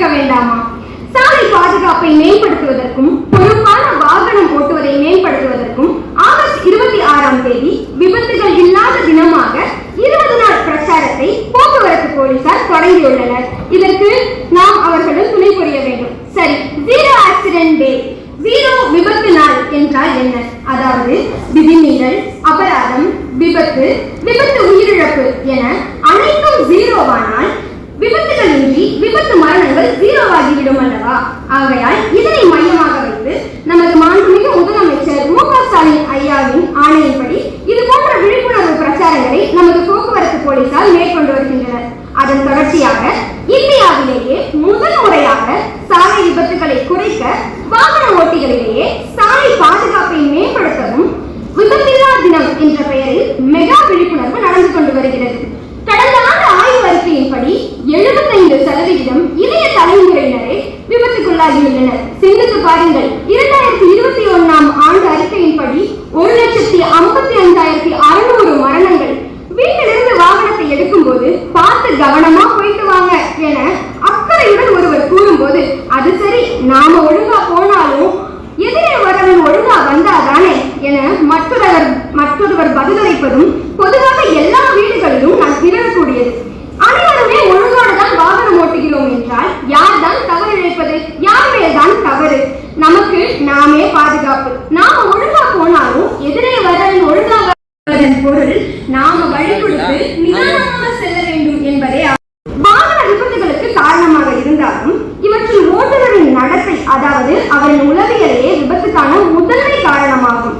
நம்முடையதாக இருக்க வேண்டாமா? சாலை பாதுகாப்பை மேம்படுத்துவதற்கும் பொறுப்பான வாகனம் ஓட்டுவதை மேம்படுத்துவதற்கும் ஆகஸ்ட் இருபத்தி ஆறாம் தேதி விபத்துகள் இல்லாத தினமாக இருபது நாள் பிரச்சாரத்தை போக்குவரத்து போலீசார் தொடங்கியுள்ளனர் இதற்கு நாம் அவர்களும் துணை புரிய வேண்டும். சரி ஜீரோ ஆக்சிடென்ட் டே ஜீரோ விபத்து நாள் என்றால் என்ன? அதாவது விதிமீறல் அபராதம் விபத்து விபத்து உயிரிழப்பு என விபத்து மரணங்கள் ஜீரோவாகிவிடும் அல்லவா? ஆகையால் இதனை மையமாக வைத்து நமது மாண்புமிகு முதலமைச்சர் மு க ஸ்டாலின் ஐயாவின் ஆணையின்படி இது போன்ற விழிப்புணர்வு பிரச்சாரங்களை நமது போக்குவரத்து போலீசார் மேற்கொண்டு வருகின்றனர். அதன் தொடர்ச்சியாக இந்தியாவிலேயே முதல் முறையாக சாலை விபத்துகளை குறைக்க வாகன ஓட்டிகளிலேயே சாலை பாதுகாப்பை மேம்படுத்தவும் விபத்தில்லா தினம் என்ற பெயரில் மெகா விழிப்புணர்வு நடந்து கொண்டு வருகிறது கடந்த ஆண்டு ஆய்வு அறிக்கையின்படி எழுபத்தைந்து சதவிகிதம் இளைய தலைமுறையினரே உள்ளாகியுள்ளனர் சிந்தித்து பாருங்கள். இரண்டாயிரத்தி இருபத்தி ஒன்னாம் ஆண்டு அறிக்கையின்படி ஒரு லட்சத்தி ஐம்பத்தி அஞ்சாயிரத்தி அறுநூறு மரணங்கள். வீட்டிலிருந்து வாகனத்தை எடுக்கும் போது பார்த்து கவனமா போயிட்டு வாங்க என அக்கறையுடன் ஒருவர் கூறும்போது அது சரி நாம ஒழுங்கா நாமே பாதுகாப்பு. நாம ஒழுங்கா போனாலும் எதிரே வரவன் ஒழுங்காக பொருள் நாம வழி கொடுத்து நிதானமாக செல்ல வேண்டும் என்பதே வாகன விபத்துகளுக்கு காரணமாக இருந்தாலும் இவற்றில் ஓட்டுநரின் நடத்தை அதாவது அவரின் உளவியலையே விபத்துக்கான முதன்மை காரணமாகும்.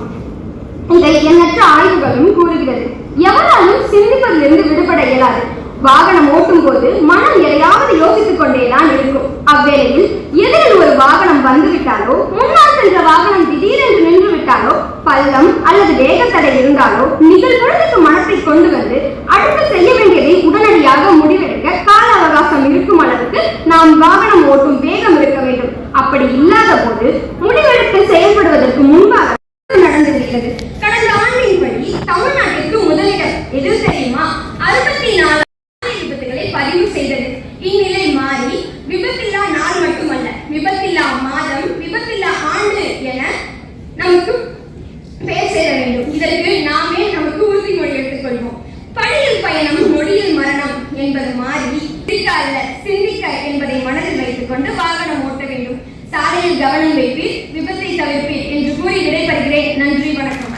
இதை எண்ணற்ற ஆய்வுகளும் கூறுகிறது. எவராலும் சிந்திப்பதிலிருந்து விடுபட இயலாது. வாகனம் ஓட்டும் போது மனம் எதையாவது யோசித்துக் கொண்டேதான் இருக்கும். அவ்வேளையில் எதிரில் ஒரு வாகனம் வந்துவிட்டாலோ முன்னாள் சென்ற வாகனம் திடீரென்று நின்று விட்டாலோ பள்ளம் அல்லது வேகத்தடை இருந்தாலோ நிகழ்பொழுதுக்கு மனத்தை கொண்டு வந்து அடுத்து செய்ய வேண்டியதை உடனடியாக முடிவெடுக்க கால அவகாசம் இருக்கும் அளவுக்கு நாம் வாகனம் ஓட்டும் வேகம் இருக்க வேண்டும். அப்படி இல்லாத போது முடிவெடுத்து செயல்படுவதற்கு முன்பாக நடந்திருக்கிறது வருகிறது கடந்த ஆண்டின்படி தமிழ்நாட்டிற்கு முதலிடம் எது தெரியுமா? அறுபத்தி நாலு விபத்துகளை பதிவு செய்தது. இந்நிலை மாறி விபத்தில்லா நாள் மட்டுமல்ல. விபத்தில்லா மாதம் விபத்தில்லா ஆண்டு என நமக்கு பெயர் சேர வேண்டும் இதற்கு நாமே நமக்கு உறுதிமொழி எடுத்துக்கொள்வோம் பணியில் பயணம் மொழியில் மரணம் என்பது மாறி சிந்திக்க அல்ல சிந்திக்க என்பதை மனதில் வைத்துக் கொண்டு வாகனம் ஓட்ட வேண்டும். சாலையில் கவனம் வைப்பீர் விபத்தை தவிர்ப்பீர் என்று கூறி விடைபெறுகிறேன். நன்றி வணக்கம்.